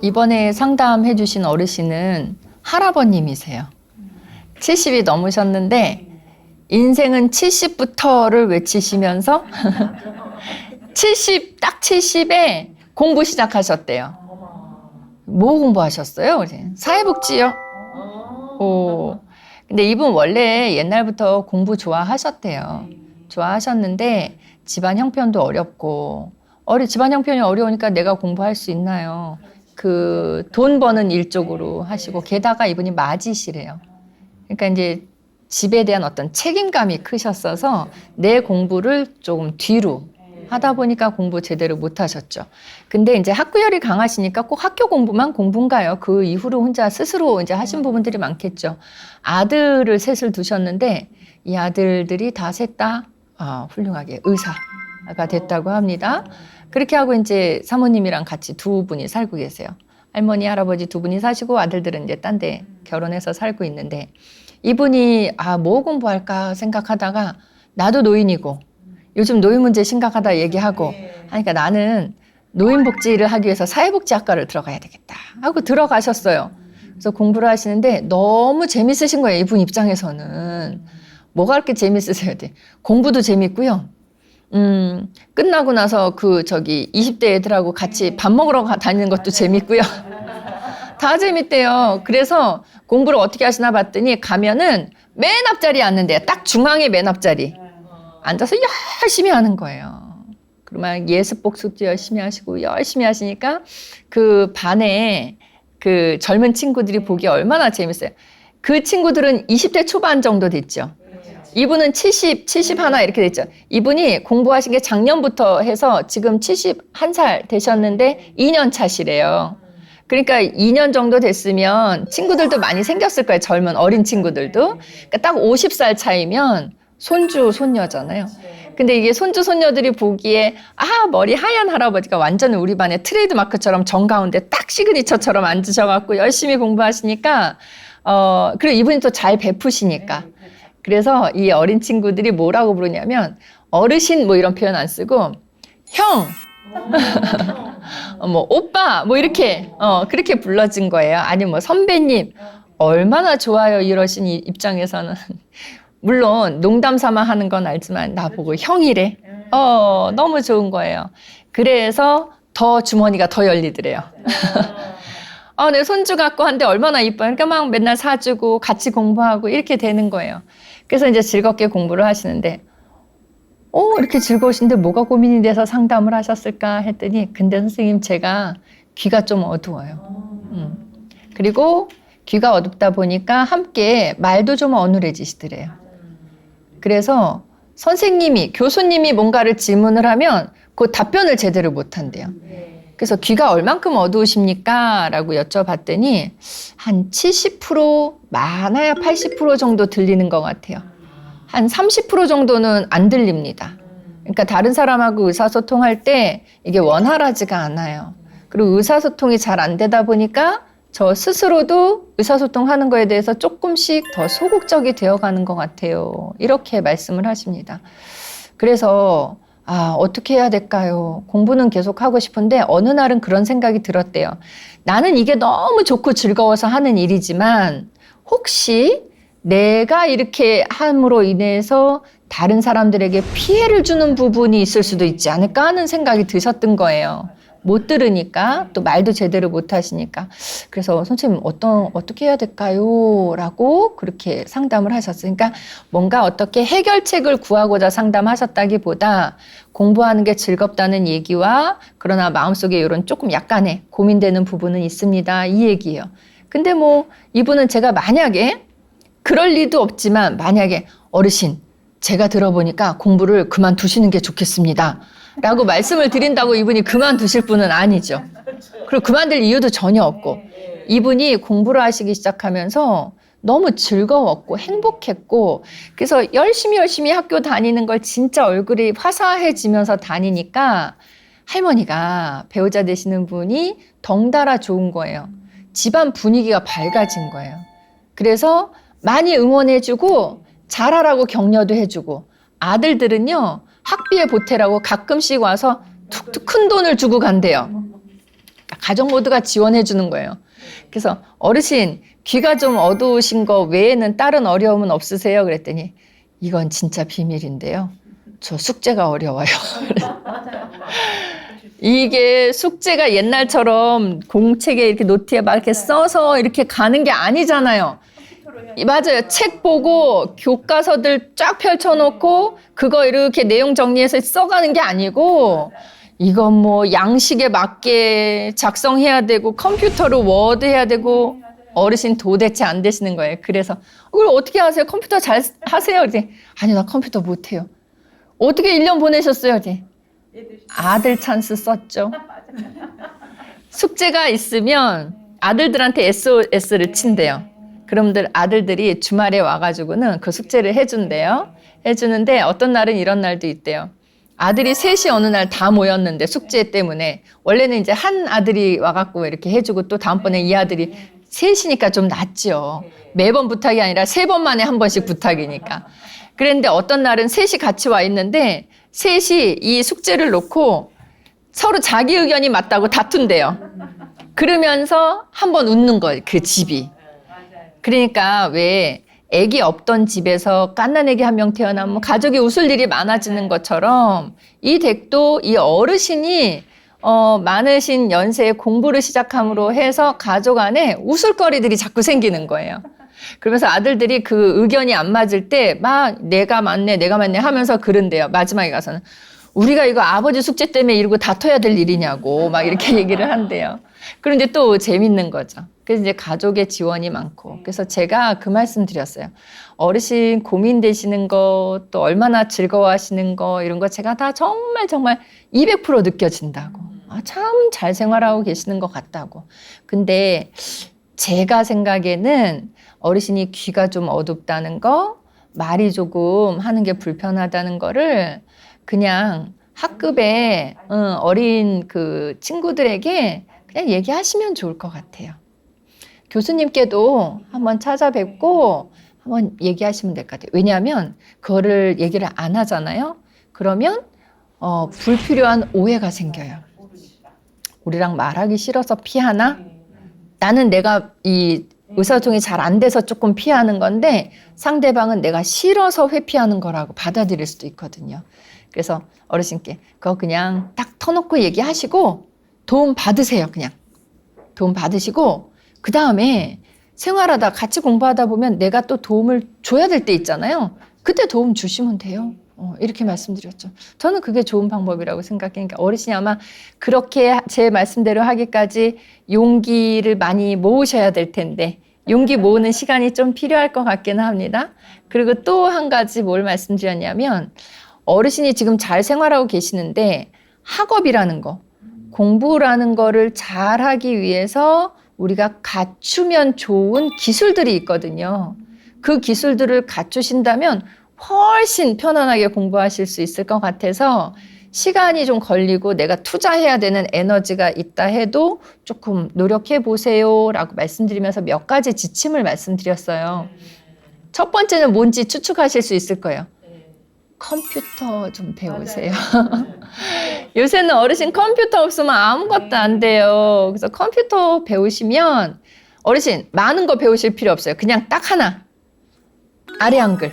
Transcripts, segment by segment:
이번에 상담해 주신 어르신은 할아버님이세요. 70이 넘으셨는데 인생은 70부터를 외치시면서 70, 딱 70에 공부 시작하셨대요. 뭐 공부하셨어요? 사회복지요? 오. 근데 이분 원래 옛날부터 공부 좋아하셨대요. 좋아하셨는데 집안 형편도 어렵고 어리 집안 형편이 어려우니까 내가 공부할 수 있나요? 그 돈 버는 일 쪽으로 하시고 게다가 이분이 맞이시래요. 그러니까 이제 집에 대한 어떤 책임감이 크셨어서 내 공부를 조금 뒤로 하다 보니까 공부 제대로 못 하셨죠. 근데 이제 학구열이 강하시니까 꼭 학교 공부만 공부인가요? 그 이후로 혼자 스스로 이제 하신 부분들이 많겠죠. 아들을 셋을 두셨는데 이 아들들이 다 셋다 아, 훌륭하게 의사가 됐다고 합니다. 그렇게 하고 이제 사모님이랑 같이 두 분이 살고 계세요. 할머니, 할아버지 두 분이 사시고 아들들은 이제 딴 데 결혼해서 살고 있는데 이분이 아, 뭐 공부할까 생각하다가 나도 노인이고 요즘 노인 문제 심각하다 얘기하고 하니까 나는 노인복지를 하기 위해서 사회복지학과를 들어가야 되겠다 하고 들어가셨어요. 그래서 공부를 하시는데 너무 재밌으신 거예요. 이분 입장에서는. 뭐가 그렇게 재밌으세요? 네. 공부도 재밌고요. 음, 끝나고 나서 그 저기 20대 애들하고 같이 밥 먹으러 가- 다니는 것도 재밌고요. 다 재밌대요. 그래서 공부를 어떻게 하시나 봤더니 가면은 맨 앞자리에 앉는데요. 딱 중앙에 맨 앞자리. 앉아서 열심히 하는 거예요. 그러면 예습 복습도 열심히 하시고 열심히 하시니까 그 반에 그 젊은 친구들이 보기 얼마나 재밌어요. 그 친구들은 20대 초반 정도 됐죠. 이분은 70, 70 하나 이렇게 됐죠. 이분이 공부하신 게 작년부터 해서 지금 71살 되셨는데 2년 차시래요. 그러니까 2년 정도 됐으면 친구들도 많이 생겼을 거예요. 젊은 어린 친구들도. 그러니까 딱 50살 차이면 손주, 손녀잖아요. 근데 이게 손주, 손녀들이 보기에 아, 머리 하얀 할아버지가 완전 우리 반의 트레이드 마크처럼 정 가운데 딱 시그니처처럼 앉으셔갖고 열심히 공부하시니까 어, 그리고 이분이 또 잘 베푸시니까. 그래서 이 어린 친구들이 뭐라고 부르냐면 어르신 뭐 이런 표현 안 쓰고 형, 어, 뭐 오빠 뭐 이렇게 어 그렇게 불러진 거예요. 아니면 뭐 선배님 얼마나 좋아요 이러신 이 입장에서는 물론 농담 삼아 하는 건 알지만 나보고 형이래. 어 너무 좋은 거예요. 그래서 더 주머니가 더 열리더래요. 아, 내 손주 갖고 한데 얼마나 이뻐요. 그러니까 막 맨날 사주고 같이 공부하고 이렇게 되는 거예요. 그래서 이제 즐겁게 공부를 하시는데, 어, 이렇게 즐거우신데 뭐가 고민이 돼서 상담을 하셨을까 했더니, 근데 선생님 제가 귀가 좀 어두워요. 음. 그리고 귀가 어둡다 보니까 함께 말도 좀 어눌해지시더래요. 그래서 선생님이, 교수님이 뭔가를 질문을 하면 그 답변을 제대로 못 한대요. 그래서 귀가 얼만큼 어두우십니까? 라고 여쭤봤더니 한 70% 많아야 80% 정도 들리는 것 같아요. 한 30% 정도는 안 들립니다. 그러니까 다른 사람하고 의사소통할 때 이게 원활하지가 않아요. 그리고 의사소통이 잘 안 되다 보니까 저 스스로도 의사소통하는 거에 대해서 조금씩 더 소극적이 되어가는 것 같아요. 이렇게 말씀을 하십니다. 그래서 아, 어떻게 해야 될까요? 공부는 계속 하고 싶은데 어느 날은 그런 생각이 들었대요. 나는 이게 너무 좋고 즐거워서 하는 일이지만 혹시 내가 이렇게 함으로 인해서 다른 사람들에게 피해를 주는 부분이 있을 수도 있지 않을까 하는 생각이 드셨던 거예요. 못 들으니까 또 말도 제대로 못 하시니까 그래서 선생님 어떤 어떻게 해야 될까요?라고 그렇게 상담을 하셨어요. 그러니까 뭔가 어떻게 해결책을 구하고자 상담하셨다기보다 공부하는 게 즐겁다는 얘기와 그러나 마음속에 이런 조금 약간의 고민되는 부분은 있습니다. 이 얘기예요. 근데 뭐 이분은 제가 만약에 그럴 리도 없지만 만약에 어르신 제가 들어보니까 공부를 그만두시는 게 좋겠습니다. 라고 말씀을 드린다고 이분이 그만두실 분은 아니죠. 그리고 그만둘 이유도 전혀 없고 이분이 공부를 하시기 시작하면서 너무 즐거웠고 행복했고 그래서 열심히 열심히 학교 다니는 걸 진짜 얼굴이 화사해지면서 다니니까 할머니가 배우자 되시는 분이 덩달아 좋은 거예요. 집안 분위기가 밝아진 거예요. 그래서 많이 응원해주고 잘하라고 격려도 해주고 아들들은요 학비에 보태라고 가끔씩 와서 툭툭 큰 돈을 주고 간대요. 가족 모두가 지원해 주는 거예요. 그래서 어르신 귀가 좀 어두우신 거 외에는 다른 어려움은 없으세요? 그랬더니 이건 진짜 비밀인데요. 저 숙제가 어려워요. 이게 숙제가 옛날처럼 공책에 이렇게 노트에 막 이렇게 써서 이렇게 가는 게 아니잖아요. 이- 맞아요. 책 보고 교과서들 쫙 펼쳐놓고 그거 이렇게 내용 정리해서 써가는 게 아니고 이건 뭐 양식에 맞게 작성해야 되고 컴퓨터로 워드 해야 되고 어르신 도대체 안 되시는 거예요. 그래서 그걸 어떻게 하세요? 컴퓨터 잘 하세요? 이제 아니 나 컴퓨터 못 해요. 어떻게 1년 보내셨어요? 이제 아들 찬스 썼죠. 숙제가 있으면 아들들한테 SOS를 친대요. 그럼들 아들들이 주말에 와가지고는 그 숙제를 해준대요. 해주는데 어떤 날은 이런 날도 있대요. 아들이 셋이 어느 날 다 모였는데 숙제 때문에 원래는 이제 한 아들이 와갖고 이렇게 해주고 또 다음번에 이 아들이 셋이니까 좀 낫죠. 매번 부탁이 아니라 세 번 만에 한 번씩 부탁이니까. 그런데 어떤 날은 셋이 같이 와 있는데 셋이 이 숙제를 놓고 서로 자기 의견이 맞다고 다툰대요. 그러면서 한 번 웃는 거예요. 그 집이. 그러니까 왜 애기 없던 집에서 깐난 애기 한 명 태어나면 가족이 웃을 일이 많아지는 것처럼 이 댁도 이 어르신이 어, 많으신 연세에 공부를 시작함으로 해서 가족 안에 웃을거리들이 자꾸 생기는 거예요. 그러면서 아들들이 그 의견이 안 맞을 때 막 내가 맞네, 내가 맞네 하면서 그런데요. 마지막에 가서는 우리가 이거 아버지 숙제 때문에 이러고 다퉈야 될 일이냐고 막 이렇게 얘기를 한대요. 그런데 또 재밌는 거죠. 그래서 이제 가족의 지원이 많고. 그래서 제가 그 말씀 드렸어요. 어르신 고민되시는 거, 또 얼마나 즐거워하시는 거, 이런 거 제가 다 정말 정말 200% 느껴진다고. 아, 참 잘 생활하고 계시는 것 같다고. 근데 제가 생각에는 어르신이 귀가 좀 어둡다는 거, 말이 조금 하는 게 불편하다는 거를 그냥 학급에 어, 어린 그 친구들에게 그냥 얘기하시면 좋을 것 같아요. 교수님께도 한번 찾아뵙고 한번 얘기하시면 될 것 같아요. 왜냐하면 그거를 얘기를 안 하잖아요. 그러면 어, 불필요한 오해가 생겨요. 우리랑 말하기 싫어서 피하나? 나는 내가 이 의사소통이 잘 안 돼서 조금 피하는 건데 상대방은 내가 싫어서 회피하는 거라고 받아들일 수도 있거든요. 그래서 어르신께 그거 그냥 딱 터놓고 얘기하시고 도움 받으세요. 그냥 도움 받으시고 그 다음에 생활하다 같이 공부하다 보면 내가 또 도움을 줘야 될 때 있잖아요. 그때 도움 주시면 돼요. 어, 이렇게 말씀드렸죠. 저는 그게 좋은 방법이라고 생각해요. 그러니까 어르신이 아마 그렇게 제 말씀대로 하기까지 용기를 많이 모으셔야 될 텐데 용기 모으는 시간이 좀 필요할 것 같기는 합니다. 그리고 또 한 가지 뭘 말씀드렸냐면 어르신이 지금 잘 생활하고 계시는데 학업이라는 거, 공부라는 거를 잘 하기 위해서 우리가 갖추면 좋은 기술들이 있거든요. 그 기술들을 갖추신다면 훨씬 편안하게 공부하실 수 있을 것 같아서 시간이 좀 걸리고 내가 투자해야 되는 에너지가 있다 해도 조금 노력해 보세요 라고 말씀드리면서 몇 가지 지침을 말씀드렸어요. 첫 번째는 뭔지 추측하실 수 있을 거예요. 컴퓨터 좀 배우세요. 요새는 어르신 컴퓨터 없으면 아무것도 안 돼요. 그래서 컴퓨터 배우시면 어르신 많은 거 배우실 필요 없어요. 그냥 딱 하나. 아래 한글.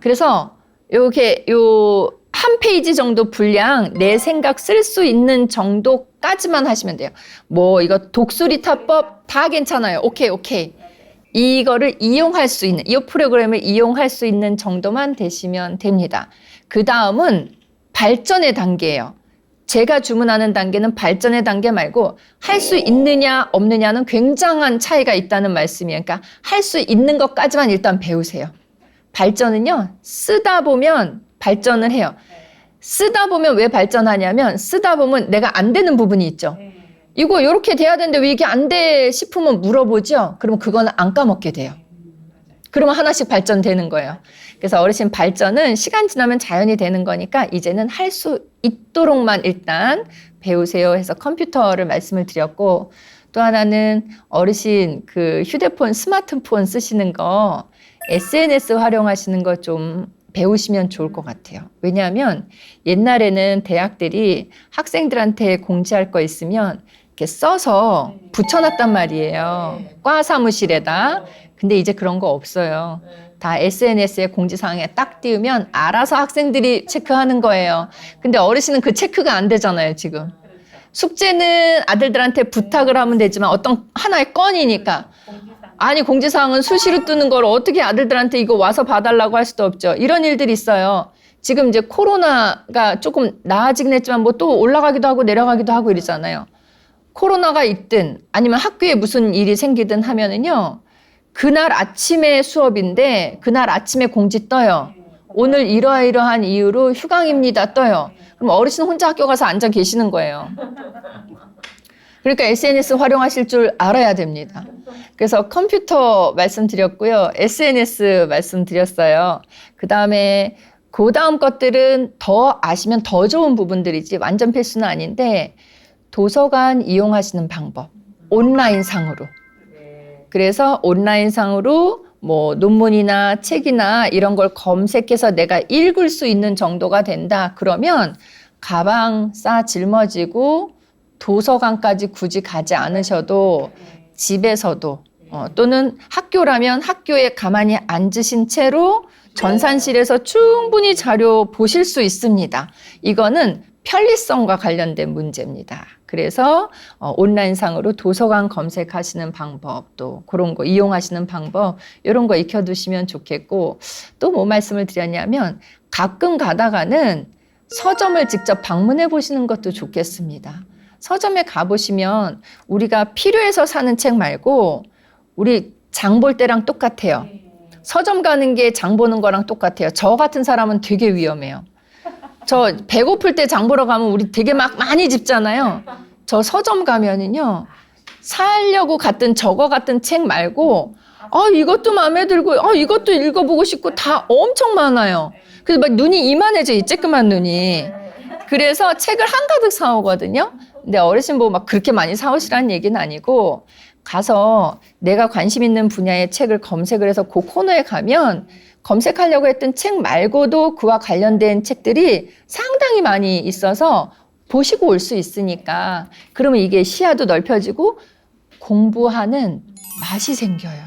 그래서 요게 요 한 페이지 정도 분량 내 생각 쓸 수 있는 정도까지만 하시면 돼요. 뭐 이거 독수리 타법 다 괜찮아요. 오케이 오케이. 이거를 이용할 수 있는 이 프로그램을 이용할 수 있는 정도만 되시면 됩니다. 그 다음은 발전의 단계예요. 제가 주문하는 단계는 발전의 단계 말고 할 수 있느냐 없느냐는 굉장한 차이가 있다는 말씀이에요. 그러니까 할 수 있는 것까지만 일단 배우세요. 발전은요, 쓰다 보면 발전을 해요. 쓰다 보면 왜 발전하냐면, 쓰다 보면 내가 안 되는 부분이 있죠. 이거 이렇게 돼야 되는데 왜 이게 안 돼 싶으면 물어보죠. 그러면 그거는 안 까먹게 돼요. 그러면 하나씩 발전되는 거예요. 그래서 어르신 발전은 시간 지나면 자연이 되는 거니까 이제는 할 수 있도록만 일단 배우세요 해서 컴퓨터를 말씀을 드렸고 또 하나는 어르신 그 휴대폰 스마트폰 쓰시는 거 SNS 활용하시는 거 좀 배우시면 좋을 것 같아요. 왜냐하면 옛날에는 대학들이 학생들한테 공지할 거 있으면 이렇게 써서 붙여놨단 말이에요. 과 사무실에다. 근데 이제 그런 거 없어요. 다 SNS에 공지사항에 딱 띄우면 알아서 학생들이 체크하는 거예요. 근데 어르신은 그 체크가 안 되잖아요, 지금. 숙제는 아들들한테 부탁을 하면 되지만 어떤 하나의 건이니까. 아니, 공지사항은 수시로 뜨는 걸 어떻게 아들들한테 이거 와서 봐달라고 할 수도 없죠. 이런 일들이 있어요. 지금 이제 코로나가 조금 나아지긴 했지만 뭐 또 올라가기도 하고 내려가기도 하고 이러잖아요. 코로나가 있든 아니면 학교에 무슨 일이 생기든 하면은요. 그날 아침에 수업인데 그날 아침에 공지 떠요. 오늘 이러이러한 이유로 휴강입니다 떠요. 그럼 어르신 혼자 학교 가서 앉아 계시는 거예요. 그러니까 SNS 활용하실 줄 알아야 됩니다. 그래서 컴퓨터 말씀드렸고요. SNS 말씀드렸어요. 그 다음에 그 다음 것들은 더 아시면 더 좋은 부분들이지 완전 필수는 아닌데 도서관 이용하시는 방법. 온라인 상으로. 그래서 온라인 상으로 뭐 논문이나 책이나 이런 걸 검색해서 내가 읽을 수 있는 정도가 된다. 그러면 가방 싸 짊어지고 도서관까지 굳이 가지 않으셔도 집에서도 어, 또는 학교라면 학교에 가만히 앉으신 채로 전산실에서 충분히 자료 보실 수 있습니다. 이거는 편리성과 관련된 문제입니다. 그래서 어, 온라인상으로 도서관 검색하시는 방법, 또 그런 거 이용하시는 방법, 이런 거 익혀두시면 좋겠고, 또 뭐 말씀을 드렸냐면, 가끔 가다가는 서점을 직접 방문해 보시는 것도 좋겠습니다. 서점에 가보시면 우리가 필요해서 사는 책 말고, 우리 장 볼 때랑 똑같아요. 서점 가는 게 장 보는 거랑 똑같아요. 저 같은 사람은 되게 위험해요. 저 배고플 때 장 보러 가면 우리 되게 막 많이 집잖아요. 저 서점 가면은요. 사려고 갔던 저거 같은 책 말고 아 이것도 마음에 들고 아 이것도 읽어보고 싶고 다 엄청 많아요. 그래서 막 눈이 이만해져 이 쬐끄만 눈이. 그래서 책을 한가득 사오거든요. 근데 어르신 보고 막 그렇게 많이 사오시라는 얘기는 아니고 가서 내가 관심 있는 분야의 책을 검색을 해서 그 코너에 가면 검색하려고 했던 책 말고도 그와 관련된 책들이 상당히 많이 있어서 보시고 올 수 있으니까 그러면 이게 시야도 넓혀지고 공부하는 맛이 생겨요.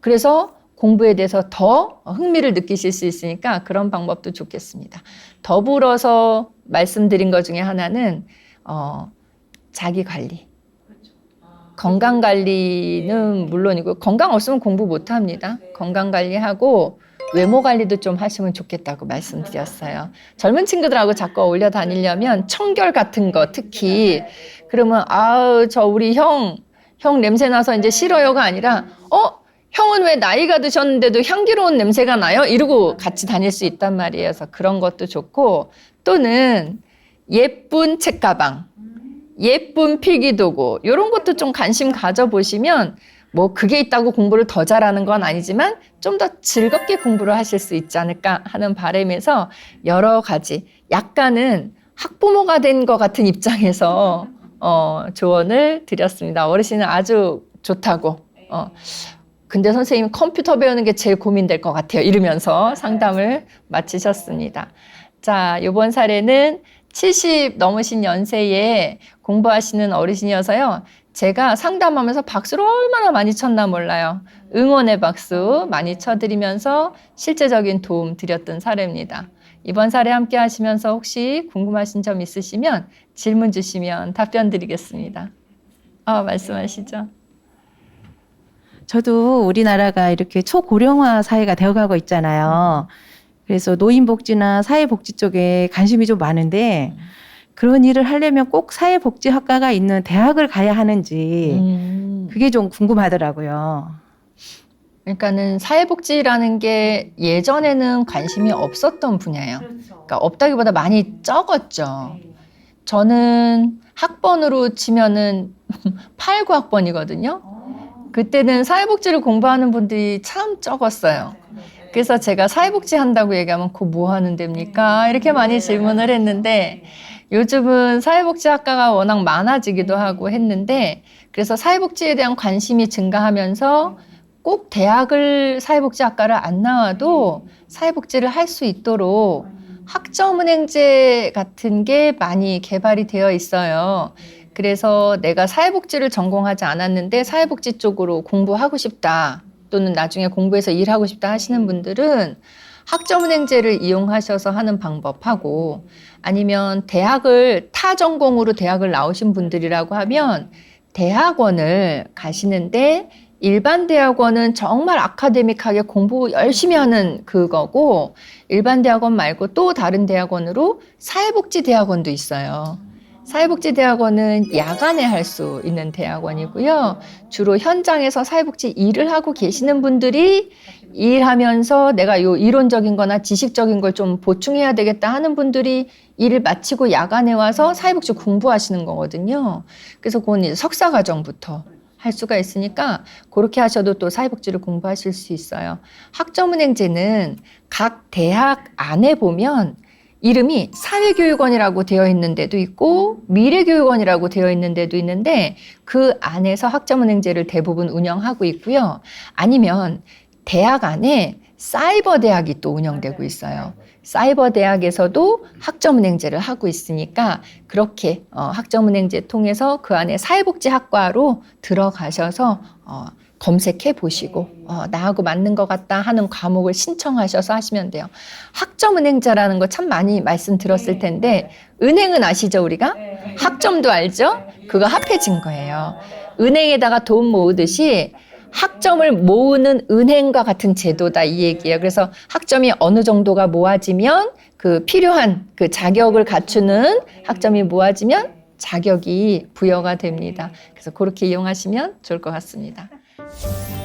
그래서 공부에 대해서 더 흥미를 느끼실 수 있으니까 그런 방법도 좋겠습니다. 더불어서 말씀드린 것 중에 하나는 어, 자기 관리. 건강 관리는 물론이고 건강 없으면 공부 못 합니다. 건강 관리하고 외모 관리도 좀 하시면 좋겠다고 말씀드렸어요. 젊은 친구들하고 자꾸 어울려 다니려면 청결 같은 거 특히 그러면 아우 저 우리 형형 냄새 나서 이제 싫어요가 아니라 어 형은 왜 나이가 드셨는데도 향기로운 냄새가 나요? 이러고 같이 다닐 수 있단 말이에요. 그래서 그런 것도 좋고 또는 예쁜 책가방, 예쁜 필기 도구 이런 것도 좀 관심 가져보시면 뭐 그게 있다고 공부를 더 잘하는 건 아니지만 좀 더 즐겁게 공부를 하실 수 있지 않을까 하는 바람에서 여러 가지 약간은 학부모가 된 것 같은 입장에서 어, 조언을 드렸습니다. 어르신은 아주 좋다고. 어, 근데 선생님 컴퓨터 배우는 게 제일 고민될 것 같아요. 이러면서 상담을 마치셨습니다. 자, 이번 사례는 70 넘으신 연세에 공부하시는 어르신이어서요. 제가 상담하면서 박수를 얼마나 많이 쳤나 몰라요. 응원의 박수 많이 쳐드리면서 실제적인 도움 드렸던 사례입니다. 이번 사례 함께 하시면서 혹시 궁금하신 점 있으시면 질문 주시면 답변 드리겠습니다. 아, 말씀하시죠. 저도 우리나라가 이렇게 초고령화 사회가 되어가고 있잖아요. 그래서 노인복지나 사회복지 쪽에 관심이 좀 많은데 그런 일을 하려면 꼭 사회복지학과가 있는 대학을 가야 하는지 음, 그게 좀 궁금하더라고요. 그러니까는 사회복지라는 게 예전에는 관심이 없었던 분야예요. 그러니까 없다기보다 많이 적었죠. 저는 학번으로 치면은 8, 9학번이거든요. 그때는 사회복지를 공부하는 분들이 참 적었어요. 그래서 제가 사회복지 한다고 얘기하면 그거 뭐 하는 데입니까? 이렇게 많이 질문을 했는데 요즘은 사회복지학과가 워낙 많아지기도 하고 했는데 그래서 사회복지에 대한 관심이 증가하면서 꼭 대학을 사회복지학과를 안 나와도 사회복지를 할 수 있도록 학점은행제 같은 게 많이 개발이 되어 있어요. 그래서 내가 사회복지를 전공하지 않았는데 사회복지 쪽으로 공부하고 싶다 또는 나중에 공부해서 일하고 싶다 하시는 분들은 학점은행제를 이용하셔서 하는 방법하고 아니면 대학을 타 전공으로 대학을 나오신 분들이라고 하면 대학원을 가시는데 일반 대학원은 정말 아카데믹하게 공부 열심히 하는 그거고 일반 대학원 말고 또 다른 대학원으로 사회복지 대학원도 있어요. 사회복지 대학원은 야간에 할 수 있는 대학원이고요. 주로 현장에서 사회복지 일을 하고 계시는 분들이 일하면서 내가 요 이론적인 거나 지식적인 걸 좀 보충해야 되겠다 하는 분들이 일을 마치고 야간에 와서 사회복지 공부하시는 거거든요. 그래서 그건 이제 석사 과정부터 할 수가 있으니까 그렇게 하셔도 또 사회복지를 공부하실 수 있어요. 학점은행제는 각 대학 안에 보면 이름이 사회교육원이라고 되어 있는 데도 있고 미래교육원이라고 되어 있는 데도 있는데 그 안에서 학점은행제를 대부분 운영하고 있고요. 아니면 대학 안에 사이버 대학이 또 운영되고 있어요. 사이버 대학에서도 학점은행제를 하고 있으니까 그렇게 어, 학점은행제 통해서 그 안에 사회복지학과로 들어가셔서 어, 검색해 보시고 어, 나하고 맞는 것 같다 하는 과목을 신청하셔서 하시면 돼요. 학점 은행자라는 거 참 많이 말씀드렸을 텐데 은행은 아시죠 우리가? 학점도 알죠? 그거 합해진 거예요. 은행에다가 돈 모으듯이 학점을 모으는 은행과 같은 제도다 이 얘기예요. 그래서 학점이 어느 정도가 모아지면 그 필요한 그 자격을 갖추는 학점이 모아지면 자격이 부여가 됩니다. 그래서 그렇게 이용하시면 좋을 것 같습니다. Bye.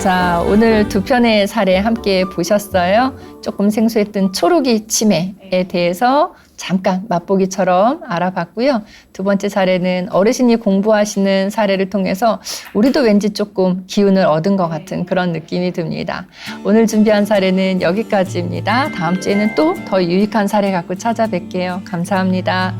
자, 오늘 두 편의 사례 함께 보셨어요. 조금 생소했던 초록이 치매에 대해서 잠깐 맛보기처럼 알아봤고요. 두 번째 사례는 어르신이 공부하시는 사례를 통해서 우리도 왠지 조금 기운을 얻은 것 같은 그런 느낌이 듭니다. 오늘 준비한 사례는 여기까지입니다. 다음 주에는 또 더 유익한 사례 갖고 찾아뵐게요. 감사합니다.